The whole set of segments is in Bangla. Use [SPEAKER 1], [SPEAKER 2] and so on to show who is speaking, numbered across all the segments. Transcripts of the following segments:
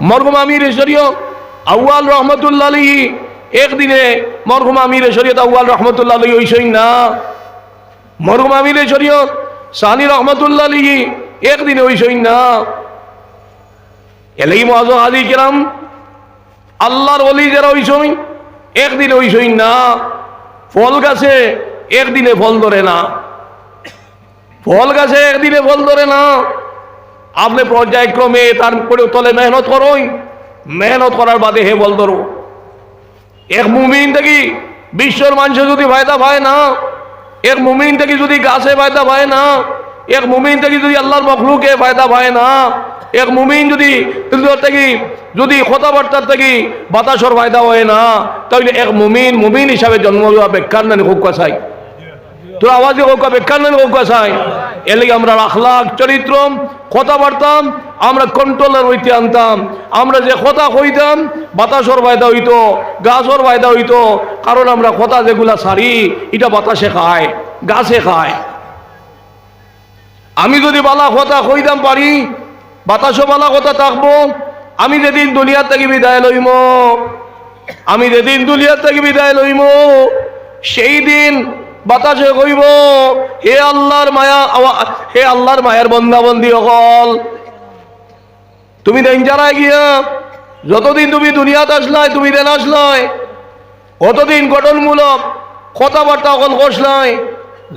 [SPEAKER 1] মরহুম আমির শরীয়ত, আউয়াল রহমতুল্লাহ আলী একদিনে মরহুম আমির শরীয়ত, আউয়াল রহমতুল্লাহ আলী ওইসই না মরহুম আমির শরীয়ত, সানি রহমতুল্লাহ আলী একদিনে ওইসই না এলাই মহাজ আলী কিরাম, আল্লাহর অলি যারা ওইসই একদিনে ওইসই না ফল গাছে একদিনে ফল ধরে না। ফল গাছে একদিনে ফল ধরে না। আপনি পর্যায়ক্রমে তার করে তলে মেহনত করোই। মেহনত করার বাদে হে বল ধরো এক মুমিন থেকে বিশ্বর মানুষ যদি ফায়দা পায় না, এক মুমিন থেকে যদি গাছে ফায়দা পায় না, এক মুমিন থেকে যদি আল্লাহর মখলুকে ফায়দা পায় না, এক মুমিন যদি থেকে, যদি কথাবার্তার থেকে বাতাসর ফায়দা হয় না, তাহলে এক মুমিন মুমিন হিসাবে জন্ম দেওয়া বেকার না খুব কথাই তোর আওয়াজে হোক বেকার না হোক কথাই এর লাগে আমরা আখলাক, চরিত্র, কথাবার্তা, আমরা কন্ট্রোলের হইতে আনতাম। আমরা যে কথা কইতাম, বাতাসর ফায়দা হইতো, গাছর ফায়দা হইতো, কারণ আমরা কথা যেগুলা সারি, এটা বাতাসে খায়, গাছে খায়। আমি যদি বালা কথা কইতাম পারি, বাতাসও বালা কথা থাকব, আমি যেদিন দুনিয়ার থেকে বিদায় লইম, আমি যেদিন দুনিয়ার থেকে বিদায় লইম, সেই দিন বাতাসে কইব, হে আল্লাহর মায়া হে আল্লাহর মায়ের বন্দাবন্দি অকল। তুমি দেন যারা গিয়া, যতদিন তুমি দুনিয়াতে আসলাই, তুমি দেন আসলাই। কতদিন গঠনমূলক কথাবার্তা অকল কষলাই,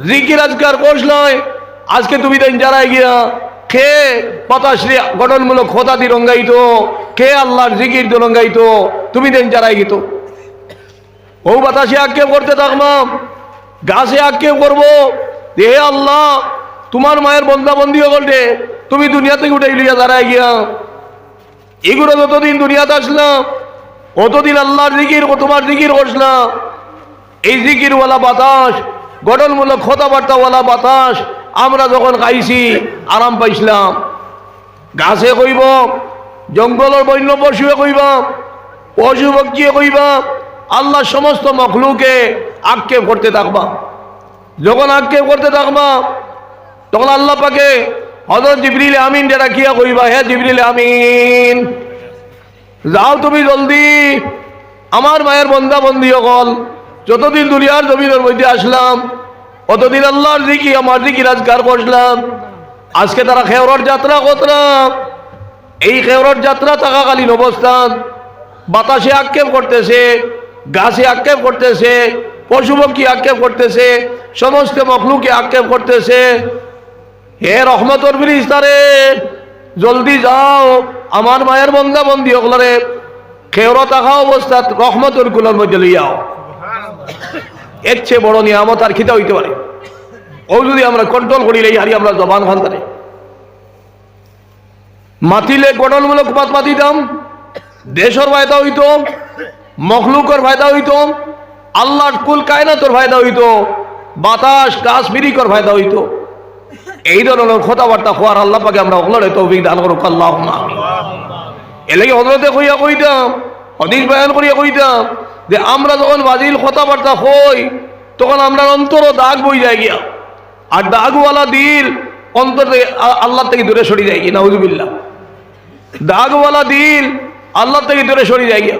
[SPEAKER 1] জিকির আজকার কষলাই, আজকে তুমি দেন যারা গিয়া খে পতাশ্রী গঠনমূলক কথা দি রঙ্গাইতো খে আল্লাহর জিকির দি রঙ্গাইতো, তুমি দেন যারাই গিত। ও বাতাসে আক্ষেপ করতে থাকলাম গাছে আক্ষেপ করব। যে হে আল্লাহ, তোমার মায়ের বন্দা বন্দি বলতে তুমি দুনিয়া থেকে উঠে লিয়া দাঁড়ায় গিয়া। এগুলো যতদিন দুনিয়াতে আসলাম কতদিন আল্লাহর জিকির, তোমার জিকির করছিলাম। এই জিকিরওয়ালা বাতাস, গঠনমূলক কথাবার্তাওয়ালা বাতাস আমরা যখন খাইছি, আরাম পাইছিলাম। গাছে কইব, জঙ্গলের বন্য পশুয়ে কইবা পশু পক্ষীয়ে কইবা আল্লাহ সমস্ত মখলুকে আক্ষেপ করতে থাকবা। যখন আক্ষেপ করতে থাকবা, তখন আল্লাহ পাকে হজরত জিবরিল আমিন যেটা কিয়া কইবা, হে জিবরিল আমিন, যাও তুমি জলদি। আমার মায়ের বন্দা বন্দি অকল। যতদিন দুনিয়ার জমিনের মধ্যে আসলাম, অতদিন আল্লাহর দিকি আমার দিকি রাজগার করলাম আজকে তারা খেওরার যাত্রা করলাম এই খেওরার যাত্রা থাকাকালীন অবস্থান, বাতাসে আক্ষেপ করতেছে, গাছে আক্ষেপ করতেছে পশু পক্ষী আক্ষেপ করতেছে? সমস্ত মখলুকে আক্ষেপ করতেছে। হে রহমতর ফিরিস্তারে, জলদি যাও, আমার মায়ের বন্দা বন্দি ওগুলারে খেওরা থাকা অবস্থাত রহমতর কুলের মধ্যে লইয়াও এর চেয়ে বড় নিয়ামত আর খিতা হইতে পারে। ও যদি আমরা কন্ট্রোল করি, এই হারি আমরা জবান খান তারে মাতিলে গঠনমূলক পাত মাতিতাম, দেশর ফায়দা হইতো, মখলুকর ফায়দা হইতো আল্লাহর কুল কায়নাতর ফায়দা হইতো, বাতাস, গাছ, মিরিকর ফায়দা হইতো। এই ধরনের কথাবার্তা হওয়ার আল্লাহ পাকে আমরা ওগুলোর তৌফিক দান করুক আল্লাহ এলাকি হজরতে কইয়া কইতাম, হদিস বয়ান করিয়া কইতাম, যে আমরা যখন বাজিল কথাবার্তা হই তখন আমরা অন্তর দাগ বই যায় গিয়া। আর দাগওয়ালা দিল অন্তর থেকে আল্লাহ থেকে দূরে সরে যায় গিয়া, নাউজুবিল্লাহ। দাগওয়ালা দিল আল্লাহ থেকে দূরে সরে যায় গিয়া।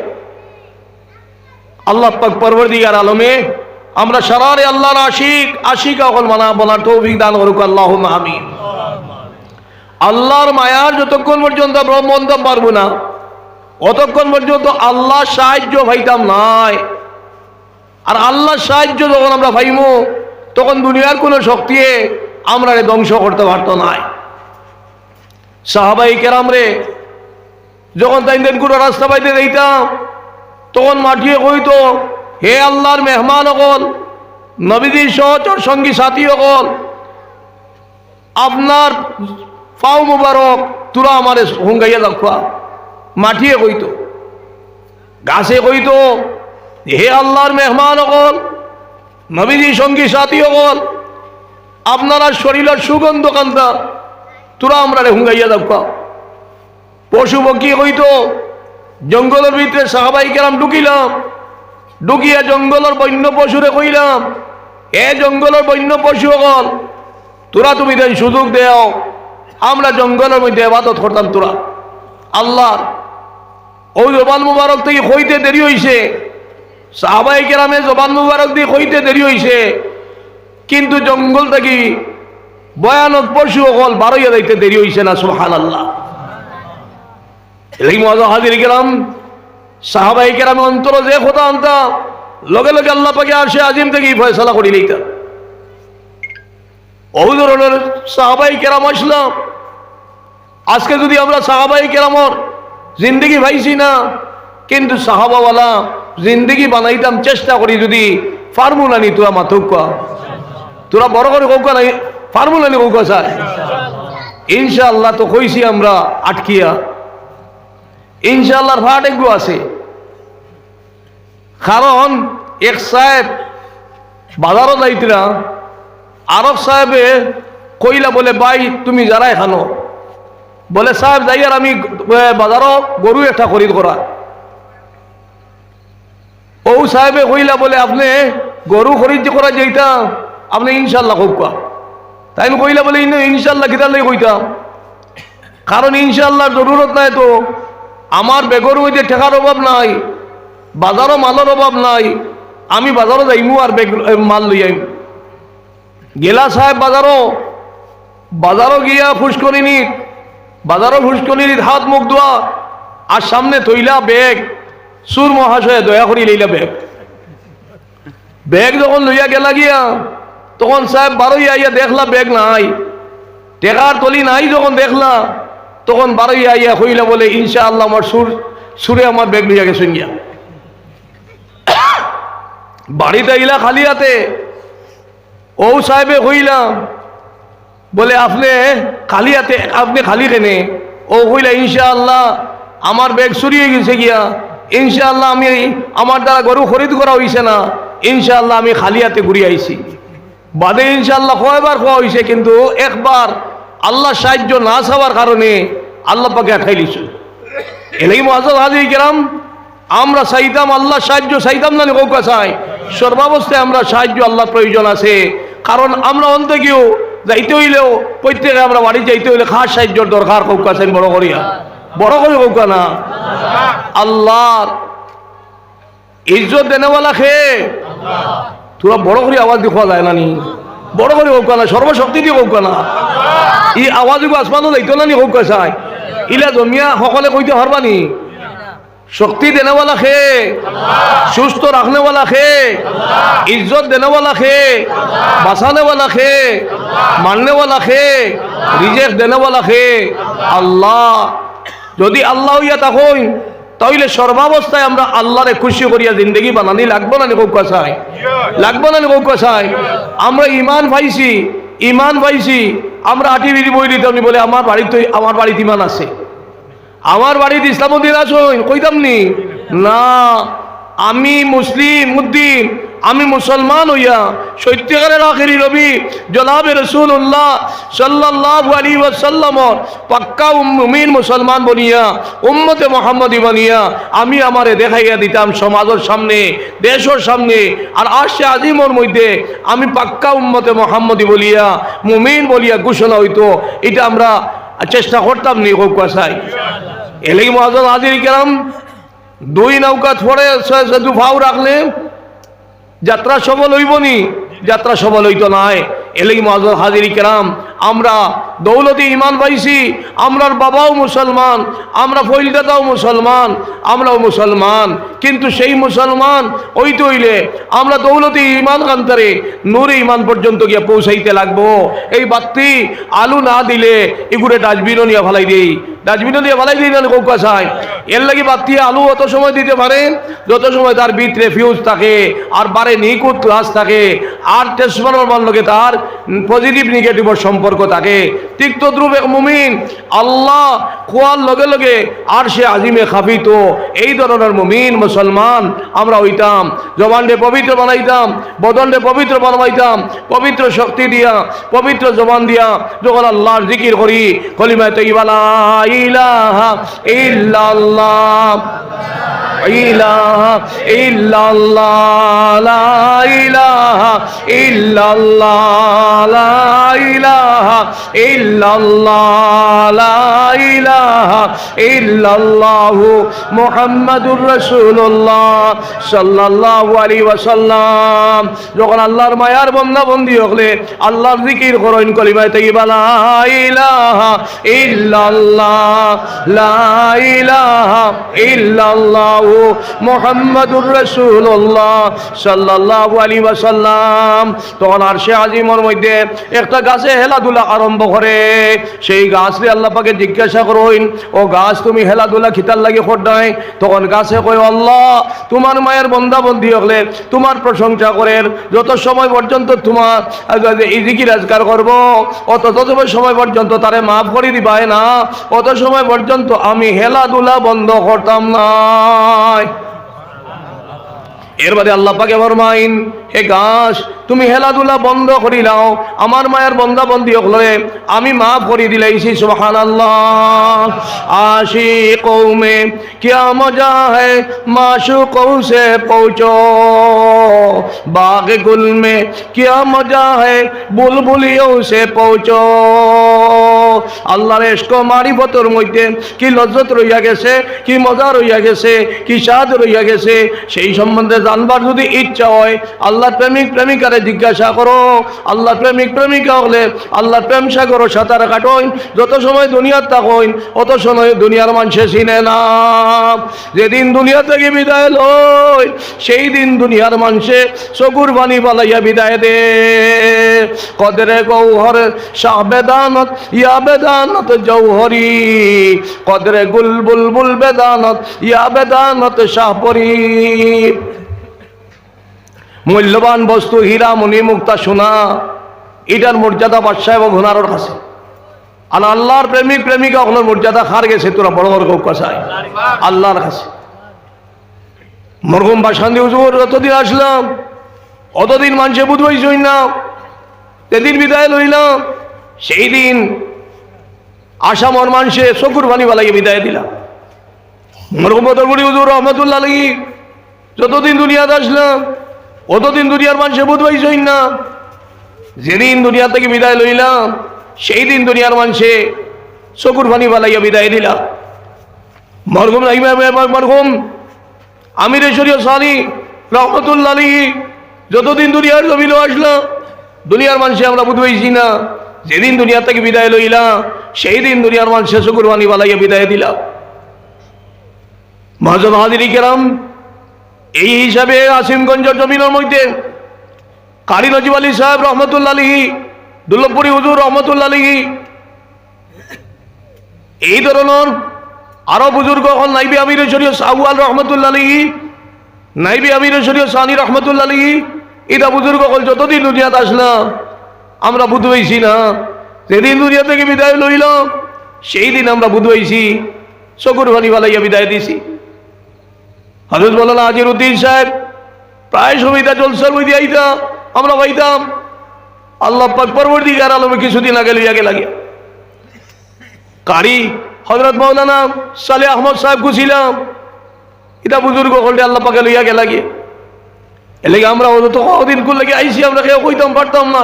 [SPEAKER 1] আল্লাহ পাক পরবর্তীকার আলমে, আমরা সারারে আল্লাহর আশিক আশিক এখন মানা বলার তৌফিক দান করুক আল্লাহ আমিন। আল্লাহর মায়ার যতক্ষণ পর্যন্ত আমরা পারব না, অতক্ষণ পর্যন্ত আল্লাহ সাহায্য ভাইতাম নাই। আর আল্লাহর সাহায্য যখন আমরা পাইমু, তখন দুনিয়ার কোনো শক্তি আমরা ধ্বংস করতে পারত নাই। সাহাবাই কেরাম রে, যখন দিন কোনো রাস্তা পাইতে দিতাম তখন মাঠিয়ে কইতো, হে আল্লাহর মেহমান অকল নবীদের সহচর সঙ্গী সাথী অকল, আপনার পাও মুবারক তোরা আমারে হুঙ্গাইয়া দেখবা মাঠিয়ে কইতো। গাছে কইতো, হে আল্লাহর মেহমান অকল নবীজি সঙ্গী সাথী অকল, আপনারা শরীরের সুগন্ধ কান্তা তোরা আমরা হুঙ্গাইয়া দেখবা পশু পক্ষী কইতো জঙ্গলের ভিতরে সাহাবাই কেরাম ঢুকিলাম। ঢুকিয়া জঙ্গলের বন্য পশুরে কইলাম, এ জঙ্গলের বন্য পশু অকল তোরা তুমি দেন সুযোগ দেও, আমরা জঙ্গলের মধ্যে এবাদত করতাম তোরা। আল্লাহ ও জবান মুবারক থেকে হইতে দেরি হইছে। সাহাবাই কেরামে জবান মুবারক দিয়ে হইতে দেরি হইছে। কিন্তু জঙ্গল থেকে ভয়ানক পশু অকল বারোইয়া যাইতে দেরি হইছে না সুহান আল্লাহ যে লগে লগে আল্লাহ আসে আজকে যদি আমরা সাহাবাই কেরামর জিন্দগি ভাইছি না, কিন্তু সাহাবাওয়ালা জিন্দগি বানাইতাম চেষ্টা করি যদি ফার্মুলা নি তোরা মাথুকা তোরা বড় করে কৌকা নাই, ফার্মুলা নি কৌকা স্যার। ইনশাআল্লাহ তো কইছি আমরা আটকিয়া। ইনশাআল্লাহর ভাট একটু আছে। কারণ এক সাহেব বাজারও যাইতরা আরব সাহেবে কইলা বলে, ভাই, তুমি যারা এখানো। বলে, সাহেব, যাই আর আমি বাজারও গরু একটা খরিদ করা। ও সাহেবে কইলা বলে, আপনি গরু খরিদ করা যেটা আপনি ইনশাল্লাহ কৌকা তাই আমি কইলা বলে, ইন- ইনশাল্লাহ কিতার কইতাম। কারণ ইনশাল্লাহর জরুরত নাই তো। আমার বেগর মধ্যে ঠেকার অভাব নাই, বাজারও মালের অভাব নাই, আমি বাজারও যাইমু আর বেগ মাল লই আইম। গেলা সাহেব বাজারও বাজারও গিয়া ফুসকরিনি বাজারও ফুসকরিনি হাত মুখ ধোয়া, আর সামনে তৈলা বেগ সুর মহাশয় দয়া করি লইলা বেগ বেগ যখন লইয়া গেলা গিয়া, তখন সাহেব বারোই আইয়া দেখলা বেগ নাই টেকার তলি নাই যখন দেখলা তখন বারোই আইয়া কইলা বলে ইনশা আল্লাহ আমার সুর, সুরে আমার বেগ লইয়া গেছেন বাড়িতে আইলা খালি হাতে, ও সাহেবে কইলাম বলে, আপনি খালি হাতে, আপনি খালি কেনে? ও কইলা, ইনশাআল্লাহ আমার ব্যাগ সরিয়ে গেছে গিয়া, ইনশাআল্লাহ আমি আমার দ্বারা গরু খরিদ করা হইছে না, ইনশাআল্লাহ আমি খালি হাতে ঘুরে আইছি। বাদে ইনশাআল্লাহ কয়বার খাওয়া হয়েছে কিন্তু একবার আল্লাহ সাহায্য না চাওয়ার কারণে আল্লাহ পাকে আঠাই লিছে। এলাই মহাজাদ হাজির গেলাম, আমরা চাইতাম, আল্লাহ সাহায্য চাইতাম না কৌকা চাই। সর্বাবস্থায় আমরা সাহায্য আল্লাহর প্রয়োজন আছে। কারণ আমরা অন্তে গিয়েও যাইতে হইলেও, প্রত্যেকে আমরা বাড়ি যাইতে হইলে খাস সাহায্যর দরকার কৌকা চাই, বড় করিয়া। বড় করে কৌকা না? আল্লাহর ইজ্জত দেনেওয়ালা খেয়ে তোরা বড় করে আওয়াজ দেখা যায় না নি। বড় করে হোক না সর্বশক্তি দিয়ে হোক না ই আওয়াজগু আসমানো দায়িত্ব না নি হোক চাই? ইলা জমিয়া সকলে কইতে হরবানি শক্তি দেনেওয়ালা খে সুস্থ রাখনেওয়ালা খে ইজ্জত দেনেওয়ালা খে বাঁচানেওয়ালা খে মাননেওয়ালা খে রিজেক্ট দেনেওয়ালা খে আল্লাহ, যদি আল্লাহ ইয়া তখন তাইলে সর্বাবস্থায় আমরা আল্লাহরে খুশি করিয়া জিন্দগি বানানি লাগবো না কৌকা চাই লাগবো না কৌকা চাই আমরা ইমান পাইছি ইমান পাইছি, আমরা আটি বিড়ি বই দিতাম বলে আমার বাড়িতে আমার বাড়িতে ইমান আছে। আমার বাড়িতে ইসলাম উদ্দিন আসুন কইতাম নি? না, আমি মুসলিম, উদ্দিন আমি মুসলমান হইয়া সত্যিকারের আখেরি রবি জনাবে রসুল্লাহ সাল্লাহ আলী ওয়াসাল্লামর পাক্কা মুমিন মুসলমান বনিয়া, উম্মতে মোহাম্মদী বনিয়া, আমি আমারে দেখাইয়া দিতাম সমাজের সামনে, দেশের সামনে, আর আসছে আজিমর মধ্যে আমি পাক্কা উম্মতে মোহাম্মদী বলিয়া, মুমিন বলিয়া ঘোষণা হইতো। এটা আমরা চেষ্টা করতাম নি কৌকাশাই এলেই মহাজন হাজির কেরাম, দুই নৌকা ছড়ে দু ফাও রাখলে যাত্রা সবল হইব নি যাত্রা সবল হইতো নাই। এলেই মহাজন হাজির কেরাম, আমরা দৌলতি ইমান পাইছি, আমরার বাবাও মুসলমান, আমরা ফৈলদাতাও মুসলমান, আমরাও মুসলমান। কিন্তু সেই মুসলমান ওইতে হইলে আমরা দৌলতি ইমান কান্তারে, নূরে ইমান পর্যন্ত গিয়ে পৌঁছাইতে লাগবো। এই বাত্তি আলু না দিলে এগুলো ডাস্টবিনও নিয়ে ফেলাই দিই। ডাস্টবিনও দিয়ে ফেলাই দিই না কৌকা চাই এর লাগে বাতি আলু অত সময় দিতে পারেন, যত সময় তার বিট রেফিউজ থাকে, আর বারে নিকুত ক্লাস থাকে, আর ট্রান্সফার্মার লগে তার পজিটিভ নেগেটিভের সম্পর্ক থাকে। তিক্ত দ্রুব মুমিন, আল্লাহ খোয়ার লগে লগে আর সে আজিমে খাফিত। এই ধরনের মুমিন, মুসলমান আমরা হইতাম। জবানডে পবিত্র বানাইতাম বদনডে পবিত্র বানাইতাম, পবিত্র শক্তি দিয়া, পবিত্র জবান দিয়া যখন আল্লাহর জিকির করি, কলিমায় তৈবালা ইলাহা ইল্লাল্লাহ ইলাহা ইল্লাল্লাহ ইলাহা ইল্লাল্লাহ। লা ইলাহা ইল্লাল্লাহ, লা ইলাহা ইল্লাল্লাহ মুহাম্মাদুর রাসূলুল্লাহ সাল্লাল্লাহু আলাইহি ওয়াসাল্লাম। যখন আল্লাহর মায়ার বন্দা বন্দি হলে, আল্লাহর জিকির করেন কলিমায় তাইয়্যিবা লা ইলাহা ইল্লাল্লাহ, লা ইলাহা ইল্লাল্লাহ মুহাম্মাদুর রাসূলুল্লাহ সাল্লাল্লাহু আলাইহি ওয়াসাল্লাম। তখন আরশে আজিমের মধ্যে একটা গাছে হেলাধুলা আরম্ভ করে। সেই গাছরে আল্লাহ পাকে জিজ্ঞাসা করইন ও গাছ, তুমি হেলাধুলা খিতার লাগে খোদ্দাই তখন গাছে কয়, আল্লাহ, তোমার মায়ের বন্দা বন্দি হলে তোমার প্রশংসা করেন। যত সময় পর্যন্ত তোমার ইজিকি রাজগার করব, অত তত সময় পর্যন্ত তারে মাফ করে দিবাই না। অত সময় পর্যন্ত আমি হেলাধুলা বন্ধ করতাম না এর বাদে আল্লাহ পাকে ফরমাইন হে গাছ তুমি হেলাধুলা বন্ধ করি লাও আমার মায়ের বন্দা বন্দি হলে আমি মাফ করে দিলাইছি সুবহান আল্লাহ আশি কৌমে क्या मजा है माशूकों से पहुँचो बाग गुल में क्या मजा है बुलबुलियों से पहुँचो আল্লাহর এসকো মারিফতর মধ্যে কি লজ্জত রইয়া গেছে কি মজা রইয়া গেছে কি স্বাদ রইয়া গেছে সেই সম্বন্ধে জানবার যদি ইচ্ছা হয় আল্লাহ প্রেমিক প্রেমিকারে জিজ্ঞাসা করো। আল্লাহ প্রেমিক প্রেমিকা হলে আল্লাহ প্রেম সাগর সাঁতার কাটোইন। যত সময় দুনিয়ার থাকইন অত সময় দুনিয়ার মানুষে চিনে না। যেদিন দুনিয়া থেকে বিদায় লই সেই দিন দুনিয়ার মানুষে চকুর বাণী বালাইয়া বিদায় দে। কদরে গৌহর শাহ বেদানত ইয়া বেদানত জৌহরি। কদরে গুল বুলবুল বেদানত ইয়া বেদানত শাহপরি। মূল্যবান বস্তু, হীরা মণি মুক্তা, সোনা এটার মর্যাদা, বাদশাহ এবং হুনারোর কাছে। আর আল্লাহর প্রেমিক, প্রেমিকা ওগুলোর মর্যাদা, খার গেছে, তোরা বড় বড় কাছায় আল্লাহর কাছে। মরহুম বাসান্দি হুজুর অতদিন আসলাম, অতদিন মানুষে বুধ হইছই না সেদিন বিদায় লইলাম, সেই দিন আসামর মানুষে পানি বালাইয়ে বিদায় দিলাম। মরহুম বদরপুরি হুজুর, রহমতুল্লাহ লাগি যতদিন দুনিয়াতে আসলাম অতদিন দুনিয়ার মানুষে বুধ হইছই না? যেদিন দুনিয়া থেকে বিদায় লইলাম সেই দিন দুনিয়ার মানুষে চকুর পানি বালাইয়া বিদায় দিলাম। মরহুম মরহুম আমির শরীয় সালি, রহমতুল্লাহ যতদিন দুনিয়ার জমিল আসলাম, দুনিয়ার মানুষে আমরা বুঝবেছি না। যেদিন দুনিয়া থেকে বিদায় লইলাম সেই দিন দুনিয়ার মানুষে চকুর পানি বালাইয়া বিদায় দিলাম। মহাজন হাজিরি কেরাম এই হিসাবে আসিমগঞ্জের জমিনের মধ্যে কারি নজিব আলী সাহেব রহমতুল্লাহ আলী দুর্লভপুরি হুজুর রহমতুল্লাহ আলী এই ধরনের আরও বুজুর্গ হল নাইবি আমির শরীয় সাহুয়াল রহমতুল্লাহ আলী নাইবি আমির শরীয় সানি রহমতুল্লাহ আলী এটা বুজুর্গ হল যতদিন দুনিয়াতে আসলাম আমরা বুধ হয়েছি না। যেদিন দুনিয়া থেকে বিদায় লইলাম সেই দিন আমরা বুধ হয়েছি চকুর ভানি বালাইয়া বিদায় দিছি। হজরত বলেন আজির উদ্দিন সাহেব, প্রায় সমিতা জলসার বই দিয়ে আমরা পাইতাম। আল্লাহ পাক পরবর্তী কার আলমে কিছুদিন আগে লইয়া গে লাগে কারি হজরত মৌলানা সালে আহমদ সাহেব গুছিলাম। এটা বুজুর্গ হলটে আল্লাহ পাকে লইয়া লাগে এলাকে আমরা তো কদিন করলে আইসি আমরা কেউ কইতাম পারতাম না।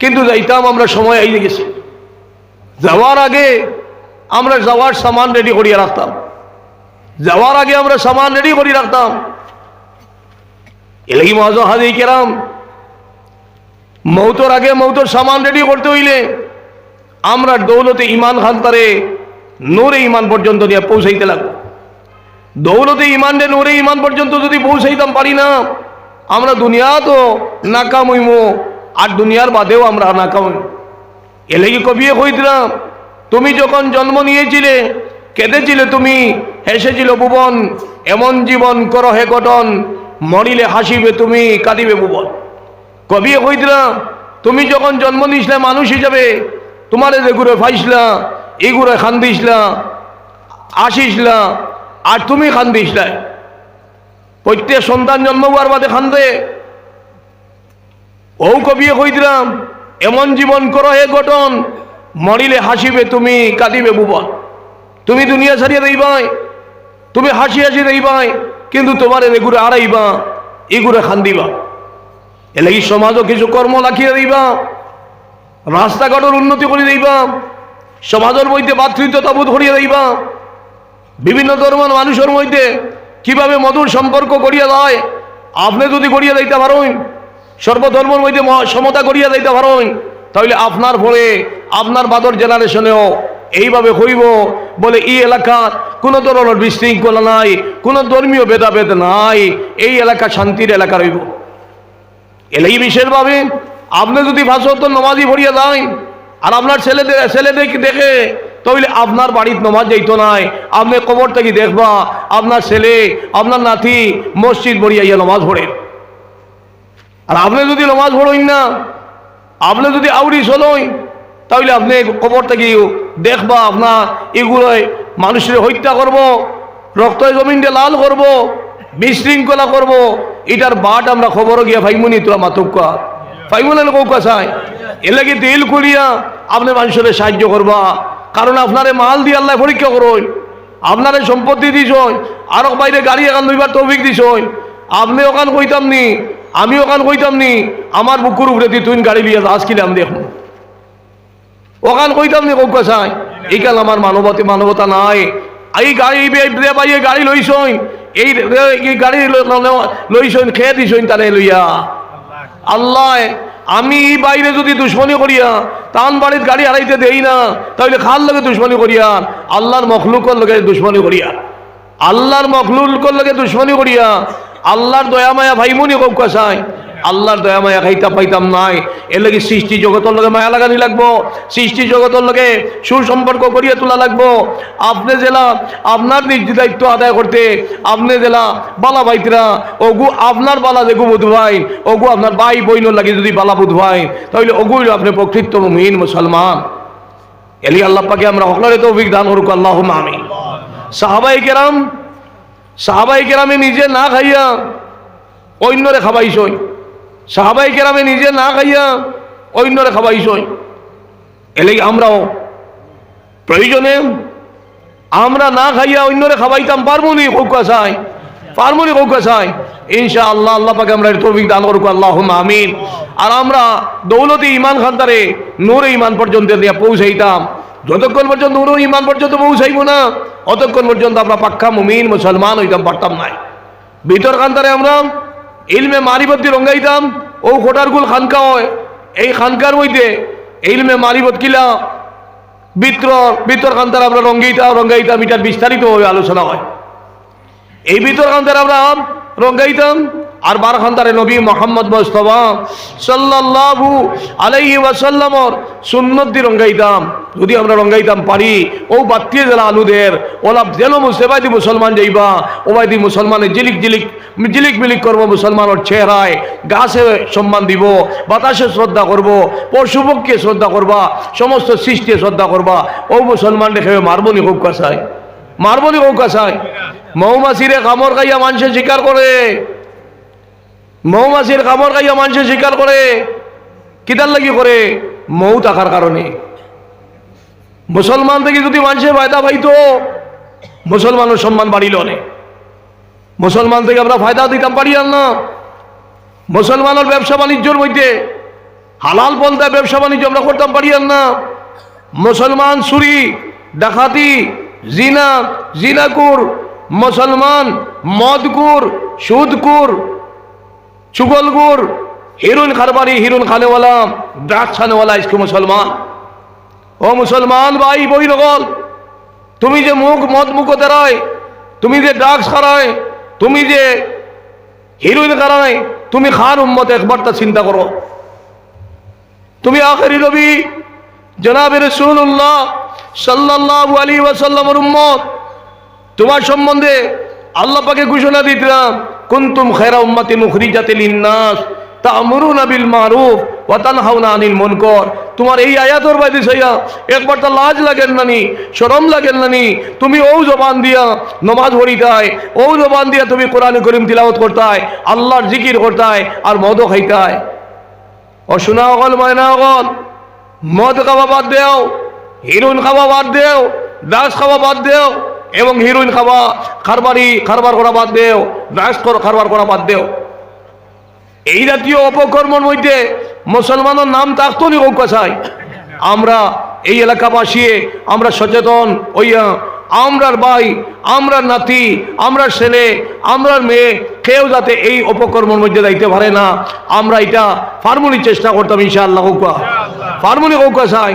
[SPEAKER 1] কিন্তু যাইতাম, আমরা সময় আইয়ে গেছি। যাওয়ার আগে আমরা যাওয়ার সামান রেডি করিয়া রাখতাম। যাওয়ার আগে আমরা সামান রেডি করে রাখতাম। এলাকি হাজি কেরাম। মৌতর আগে মৌতর সামান রেডি করতে হইলে আমরা দৌলতে ইমান খানতারে নূরে ইমান পর্যন্ত নিয়ে পৌঁছাইতে লাগবো। দৌলতে ইমান রে নূরে ইমান পর্যন্ত যদি পৌঁছাইতাম পারি না, আমরা দুনিয়া তো নাকাম হইমো, আর দুনিয়ার বাদেও আমরা নাকাম হইম। এলেগি কবিয়ে কইতাম তুমি যখন জন্ম নিয়েছিলে কেঁদেছিলে তুমি? হেসেছিল ভুবন, এমন জীবন কর হে গঠন, মরিলে হাসিবে তুমি, কাঁদিবে ভুবন। কবি কইতরা তুমি যখন জন্ম নিসলে মানুষ হিসাবে, তোমার যে ঘুরে ফাইসলা এই ঘুরে খান দিসলা আসিসলা, আর তুমি খান দিসলা প্রত্যেক সন্তান জন্ম হওয়ার বাদে খান্দে। ও কবি কইতরাম এমন জীবন করো হে গঠন, মরিলে হাসিবে তুমি, কাঁদিবে ভুবন। তুমি দুনিয়া ছাড়িয়ে দেইবাই তুমি হাসি হাসি রইবাই কিন্তু তোমার এনে এগুলো আড়াইবা এগুলো খান্দিবা এলে এই সমাজও কিছু কর্ম রাখিয়ে দিবা রাস্তাঘাটের উন্নতি করে দিবা সমাজের মধ্যে ভাতৃত্বতা বোধ করিয়ে দিবা বিভিন্ন ধর্মের মানুষের মধ্যে কীভাবে মধুর সম্পর্ক করিয়া দেয়, আপনি যদি করিয়া দিতে পারেন সর্বধর্মের মধ্যে সমতা করিয়া দিতে পারেন তাহলে আপনার ফলে আপনার বাদর জেনারেশনেও এইভাবে হইব বলে এই এলাকার কোনো ধরনের বিশৃঙ্খলা নাই, কোনো ধর্মীয় ভেদাভেদ নাই, এই এলাকা শান্তির এলাকা রইব। এলেই বিশেষভাবে আপনি যদি ভাষত নমাজি ভরিয়া দেন আর আপনার ছেলেদের ছেলেদেরকে দেখে তাহলে আপনার বাড়ির নমাজ যাইতো নাই। আপনি কবর থেকে দেখবা আপনার ছেলে, আপনার নাতি মসজিদ ভরিয়া ইয়া নমাজ ভরে আর আপনি যদি নমাজ ভরইন না, আপনি যদি আউরি চলই তাহলে আপনি কবর থেকে দেখবা আপনার এগুলোয় মানুষের হত্যা করব রক্ত জমিনটা লাল করব, বিশৃঙ্খলা করব। এটার বাট আমরা খবরও গিয়া ফাইমুনি তোরা মাতক্কা। ফাইমুনের কৌকা চাই। এলাকে তেল করিয়া আপনি মানুষের সাহায্য করবা। কারণ আপনারে মাল দিয়ে আল্লাহ পরীক্ষা করুন। আপনারে সম্পত্তি দিছ আর বাইরে গাড়ি এখান লইবার তৌফিক দিছ আপনি ওখান কইতাম নি আমি ওখান কইতাম নি আমার বুকুর উপরে তুই গাড়ি লিয়ে আজ কিলাম ওখান কইতাম নি কৌকা চাই। এইখান আমার মানবতা মানবতা নাই। এই গাড়ি বে বাইয়ে গাড়ি লইছইন। এই গাড়ি লইছইন, খেয়ে দিছইন তারে লইয়া। আল্লাহ, আমি এই বাইরে যদি দুশ্মনী করিয়া তান বাড়ির গাড়ি হারাইতে দেই না, তাহলে খার লগে দুশ্মনী করিয়া, আল্লাহর মখলুকর লগে দুশ্মনী করিয়া। আল্লাহর মখলুকর লগে দুশ্মনী করিয়া, আল্লাহর দয়া মায়া ভাইমনি কৌকা চাই। আল্লাহর দয়া মায়া খাইতা পাইতাম নাই। এর লাগে সৃষ্টি জগতের লগে মায়া লাগানি লাগবো। সৃষ্টি জগতের লগে সুসম্পর্ক করিয়া তোলা লাগবো। আপনি জেলা, আপনার নিজ দায়িত্ব আদায় করতে, আপনি জেলা বালা ভাইতরা, ওগু আপনার বালা দেখু বুধ ভাই, ওগু আপনার ভাই বইন লাগে যদি বালা বুধ ভাই তাহলে ওগুই আপনি প্রকৃত মিন মুসলমান। এলি আল্লাহ পাকে আমরা সকলের তৌফিক দান করুক আল্লাহ আমি সাহাবাই কেরাম, সাহাবাই কেরামে নিজে না খাইয়া অন্যরে খাবাইছই। সাহাবাই কেরামে নিজে না খাইয়া অন্যরে খাবাইছই এলে আমরাও। প্রয়োজনে আমরা না খাইয়া অন্যরে খাবাইতাম পারব নি কৌকা চাই পারব কৌকা চাই। ইনশা আল্লাহ আল্লাহ পাকে আমরা তৌফিক দান করুক আল্লাহ আমিন। আর আমরা দৌলতে ইমান খানদারে নূরে ইমান পর্যন্ত পৌঁছাইতাম। যতক্ষণ পর্যন্ত নূর ইমান পর্যন্ত পৌঁছাইব না, অতক্ষণ পর্যন্ত আমরা পাক্কা মুমিন মুসলমান হইতাম, পারতাম নাই। ভিতর খানদারে আমরা ইলমে মারিবত দিয়ে রঙ্গাইতাম ও খোটারগুল খানকা হয়। এই খানকার মধ্যে ইলমে মারিবত কিলা, বিত্র, বিতর খান্তার আমরা রঙ্গাইতাম রঙ্গাইতাম এটার বিস্তারিতভাবে আলোচনা হয়। এই বিতর খান্তার আমরা রঙ্গাইতাম আর বার খান্তারে নবী মোহাম্মদ মোস্তফা সাল্লাল্লাহু আলাইহি ওয়াসাল্লামর দি রঙ্গাইতাম। যদি আমরা রঙ্গাইতাম পারি, ও বাত্তিয়ে জেলা আলুদের ওলা জেলো মুসেবাই দি মুসলমান যাইবা ওবাই দি মুসলমানের জিলিক জিলিক জিলিক মিলিক করব মুসলমানের চেহারায় গাছে সম্মান দিব, বাতাসে শ্রদ্ধা করব পশুপক্ষে শ্রদ্ধা করবা, সমস্ত সৃষ্টি শ্রদ্ধা করবা, ও মুসলমান রেখে মারবনি হোক কাছায়। মারবনি হোক কাছায়। মৌমাছিরে কামড় খাইয়া মানুষে স্বীকার করে। মৌমাছির কামড় খাইয়া মানুষে স্বীকার করে। কিতার লাগি করে? মৌ থাকার কারণে। মুসলমান থেকে যদি মানুষের ফায়দা পাইতো, মুসলমানের সম্মান বাড়িল অনেক মুসলমান থেকে আমরা ফায়দা দিতাম পারি না। মুসলমানের ব্যবসা বাণিজ্যর মধ্যে হালাল পন্থায় ব্যবসা বাণিজ্য আমরা করতাম পারি না। মুসলমান চুরি ডাকাতি, জিনা, জিনাকুর, মুসলমান মদকুর, সুদকুর চুগলগুর হিরুন খারবারি, হিরুন খানেওয়ালা ড্রাগস খানেওয়ালা ইসকে মুসলমান। ও মুসলমান ভাই বই নগল তুমি যে মুখ মদ মুখ দেরায় তুমি যে ড্রাগস খারায়, তুমি যে হিরোইন খারায়, তুমি খান উম্মত একবার তা চিন্তা করো। তুমি আখেরি নবী, জনাবে রসুল্লাহ সাল্লাল্লাহু আলাইহি ওয়াসাল্লামের উম্মত, তোমার সম্বন্ধে আল্লাহ পাকে ঘোষণা দিতাম কুনতুম খায়রা উম্মাতিন উখরিজাতিল লিন-নাস, তা'মুরুনা বিল মারুফ ওয়া তানহাউনা আনিল মুনকার। তোমার এই আয়াতর বাইরে সাইয়া একবার তো লাজ লাগেন নানি, শরম লাগেন নানি, তুমি ও জবান দিয়া নমাজ পড়িতায় ও জবান দিয়া তুমি কোরআন করিম তিলাওয়াত করতায়, আল্লাহর জিকির করতায় আর মদও খাইতায়। ও শোনা অগল, ময়না অগল, মদ খাওয়া বাদ দেও, হিরুন খাওয়া বাদ দেও, দাস খাওয়া বাদ দেও এবং হিরোইন খাওয়া খারবারি, খারবার করা বাদ দেও ড্রাগস খারবার করা বাদ দেও। এই জাতীয় অপকর্মর মধ্যে মুসলমানের নাম থাকতো নি কৌকাশায় আমরা এই এলাকাবাসী, আমরা সচেতন হইয়া আমরার ভাই, আমরার নাতি, আমরার ছেলে, আমরার মেয়ে, কেউ যাতে এই অপকর্মের মধ্যে যাইতে পারে না। আমরা এটা ফার্মুলির চেষ্টা করতাম, ইনশাআল্লাহ ফার্মুলি কৌকা চাই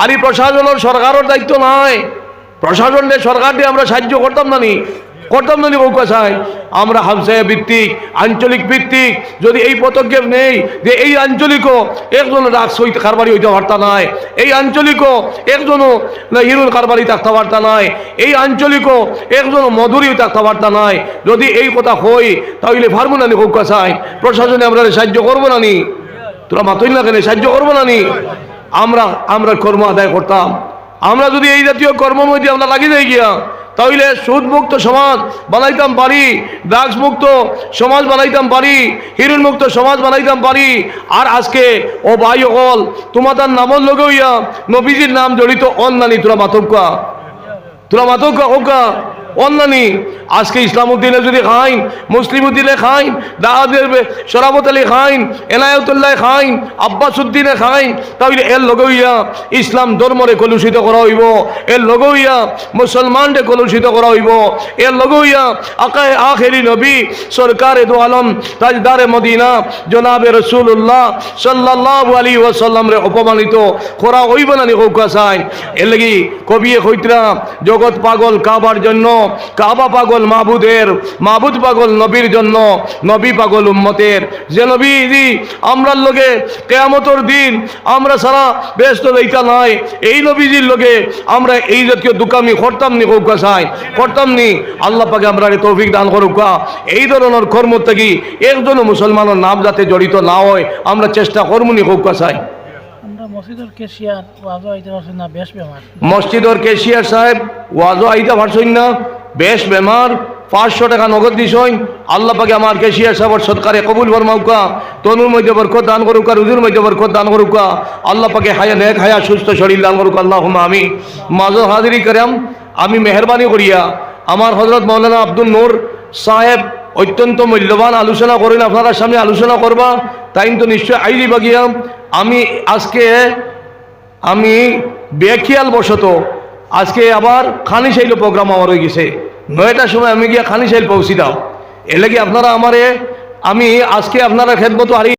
[SPEAKER 1] আর এই প্রশাসনের সরকারের দায়িত্ব নয় প্রশাসনের সরকার দিয়ে আমরা সাহায্য করতাম না নি? করতাম না নি কৌকা চাই আমরা হামসায়া ভিত্তিক, আঞ্চলিক ভিত্তিক, যদি এই পদক্ষেপ নেই, যে এই আঞ্চলিকও একজন রাগ সহিত কারবারি হইতে পারতা নাই, এই আঞ্চলিকও একজনও না হিরুর কারবারি থাকতে পারতা নাই, এই আঞ্চলিকও একজনও মধুরী থাকতে পারতা নাই, যদি এই কথা হই, তাহলে পারব না নি কৌকা চাই প্রশাসনে আমরা সাহায্য করব না নি? তোরা মাতই না কেন? সাহায্য করব না নি? আমরা আমরা কর্ম আদায় করতাম। আমরা যদি এই জাতীয় কর্ম মধ্যে আমরা লাগিয়ে গিয়া, তাহলে সুদ মুক্ত সমাজ বানাইতাম পারি ড্রাগস মুক্ত সমাজ বানাইতাম পারি হিরণ মুক্ত সমাজ বানাইতাম পারি। আর আজকে, ও ভাই অকল তোমাদের নামর লগে হইয়া নবীজির নাম জড়িত অন্যানি তোরা মাতকা তোরা মাতকা ওকা অন্যানি আজকে ইসলাম উদ্দিনে যদি খাইন মুসলিম উদ্দিনে খাইন দাহাদের শরাবত আলী খাইন, এনায়তুল্লাহ খাইন আব্বাস উদ্দিনে খাইন, তাহলে এর লগইয়া ইসলাম ধর্মরে কলুষিত করা হইব, এর লগইয়া মুসলমানরে কলুষিত করা হইব, এর লগইয়া আকায় আখেরি নবী, সরকারে দু আলম তাজদারে মদিনা, জনাবে রসুল্লাহ সাল্লাহ আলী ওয়াসাল্লাম রে অপমানিত করা হইব না নি কৌকা সাইন এর লাগি কবিয়ে কইতরা, জগৎ পাগল কাবার জন্য কাবা পাগল মাহবুদের মাহবুদ পাগল নবীর জন্য নবী পাগল উম্মতের। যে নবী আমরার লগে কেয়ামতর দিন আমরা সারা ব্যস্ত লইতা নাই। এই নবীজির লগে আমরা এই জাতীয় দুকামি করতাম নি কৌকা সাই করতাম নি আল্লাহ পাকে আমরা তৌফিক দান করুকা এই ধরনের কর্ম থেকে একজনও মুসলমানের নাম যাতে জড়িত না হয় আমরা চেষ্টা করব নি কৌকা সাই।
[SPEAKER 2] মসজিদের কেশিয়ার ওয়াজও আইতে পারছি না বেশ বেমার।
[SPEAKER 1] মসজিদর কেশিয়ার সাহেব ওয়াজও আইতা পারছই না। বেশ বেমার, পাঁচশো টাকা নগদ দিছই আল্লাহ পাকে আমার কেশিয়ার সাহেবর সৎকারে কবুল ফরমাউকা, তনুর মধ্যে বরকত দান করুকা, রুজুর মধ্যে বরকত দান করুকা। আল্লাহ পাকে হায়া নেক, হায়া সুস্থ শরীর দান করুক আল্লাহ আমি মাঝো হাজিরি করাম, আমি মেহরবানি করিয়া আমার হজরত মৌলানা আব্দুল নূর সাহেব অত্যন্ত মূল্যবান আলোচনা করেন। আপনারা সামনে আলোচনা করবা, তাই তো নিশ্চয় আইরি বাগিয়াম আমি আজকে, আমি বেখিয়াল বশত আজকে আবার খানি শাইল প্রোগ্রাম আমার হয়ে গেছে। নয়টার সময় আমি গিয়া খানি শাইল পৌঁছি দাও। এলে কি আপনারা আমারে, আমি আজকে আপনারা খেদমতো হারিয়ে